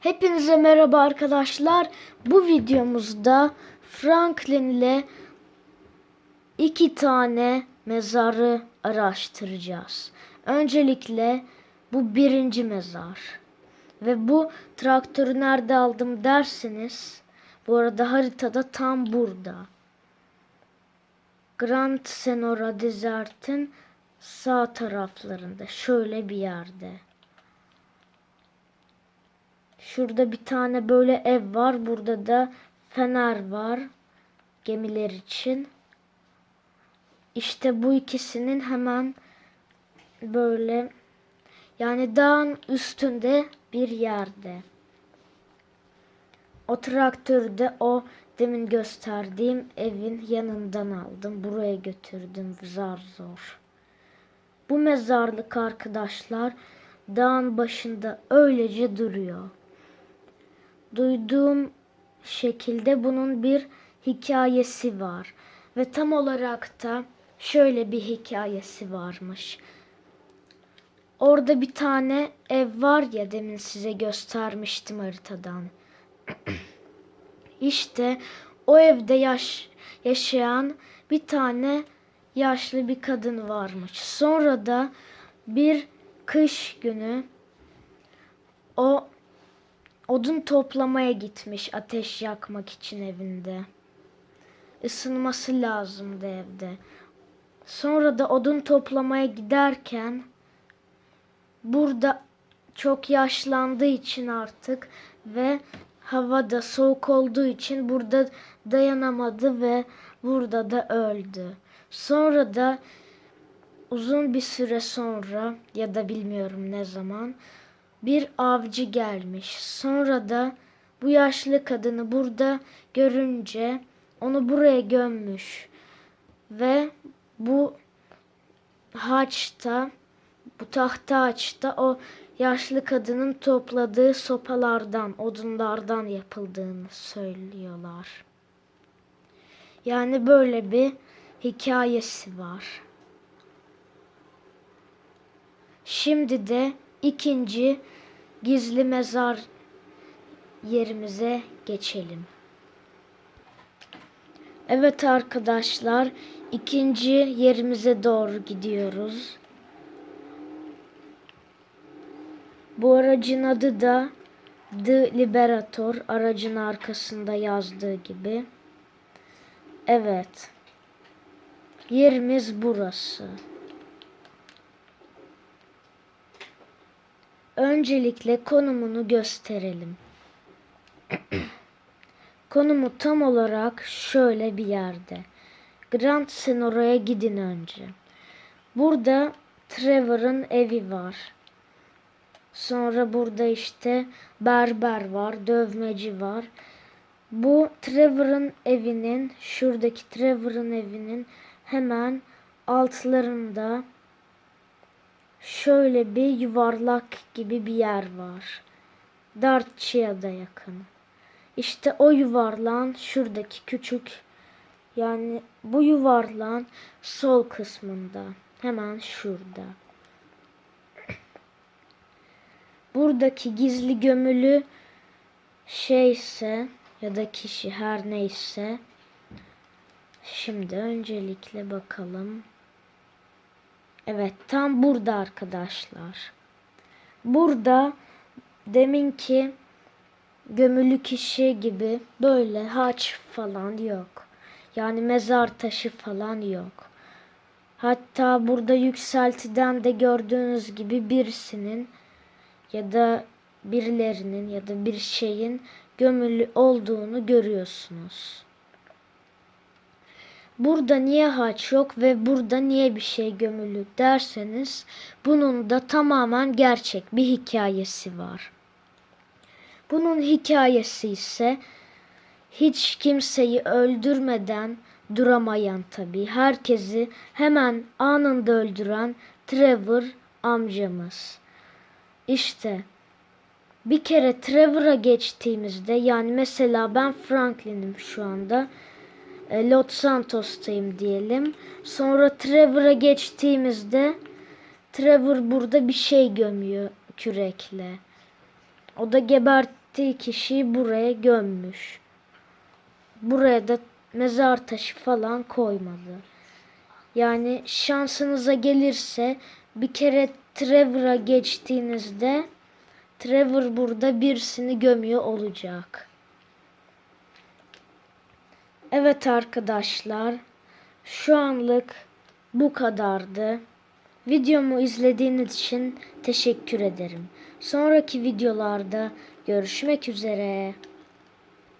Hepinize merhaba arkadaşlar. Bu videomuzda Franklin ile iki tane mezarı araştıracağız. Öncelikle bu birinci mezar. Ve bu traktörü nerede aldım derseniz bu arada haritada tam burada. Grand Senora Desert'in sağ taraflarında şöyle bir yerde. Şurada bir tane böyle ev var. Burada da fener var. Gemiler için. İşte bu ikisinin hemen böyle yani dağın üstünde bir yerde. O traktörü de o demin gösterdiğim evin yanından aldım. Buraya götürdüm zar zor. Bu mezarlık arkadaşlar dağın başında öylece duruyor duyduğum şekilde bunun bir hikayesi var. Ve tam olarak da şöyle bir hikayesi varmış. Orada bir tane ev var ya demin size göstermiştim haritadan. işte o evde yaş yaşayan bir tane yaşlı bir kadın varmış. Sonra da bir kış günü o odun toplamaya gitmiş ateş yakmak için evinde. Isınması lazımdı evde. Sonra da odun toplamaya giderken burada çok yaşlandığı için artık ve havada soğuk olduğu için burada dayanamadı ve burada da öldü. Sonra da uzun bir süre sonra ya da bilmiyorum ne zaman bir avcı gelmiş. Sonra da bu yaşlı kadını burada görünce onu buraya gömmüş. Ve bu haçta, bu tahta haçta o yaşlı kadının topladığı sopalardan, odunlardan yapıldığını söylüyorlar. Yani böyle bir hikayesi var. Şimdi de ikinci gizli mezar yerimize geçelim. Evet arkadaşlar, ikinci yerimize doğru gidiyoruz. Bu aracın adı da The Liberator, aracın arkasında yazdığı gibi. Evet. Yerimiz burası. Öncelikle konumunu gösterelim. Konumu tam olarak şöyle bir yerde. Grand Senora'ya gidin önce. Burada Trevor'ın evi var. Sonra burada işte berber var, dövmeci var. Bu Trevor'ın evinin, şuradaki Trevor'ın evinin hemen altlarında şöyle bir yuvarlak gibi bir yer var. Dartçı'ya da yakın. İşte o yuvarlağın şuradaki küçük yani bu yuvarlağın sol kısmında. Hemen şurada. Buradaki gizli gömülü şeyse ya da kişi her neyse şimdi öncelikle bakalım. Evet tam burada arkadaşlar. Burada deminki gömülü kişi gibi böyle haç falan yok. Yani mezar taşı falan yok. Hatta burada yükseltiden de gördüğünüz gibi birisinin ya da birilerinin ya da bir şeyin gömülü olduğunu görüyorsunuz. Burada niye haç yok ve burada niye bir şey gömülü derseniz bunun da tamamen gerçek bir hikayesi var. Bunun hikayesi ise hiç kimseyi öldürmeden duramayan tabii herkesi hemen anında öldüren Trevor amcamız. İşte bir kere Trevor'a geçtiğimizde yani mesela ben Franklin'im şu anda. E, Los Santos'tayım diyelim. Sonra Trevor'a geçtiğimizde Trevor burada bir şey gömüyor kürekle. O da gebert gittiği kişiyi buraya gömmüş. Buraya da mezar taşı falan koymadı. Yani şansınıza gelirse bir kere Trevor'a geçtiğinizde Trevor burada birisini gömüyor olacak. Evet arkadaşlar. Şu anlık bu kadardı. Videomu izlediğiniz için teşekkür ederim. Sonraki videolarda görüşmek üzere.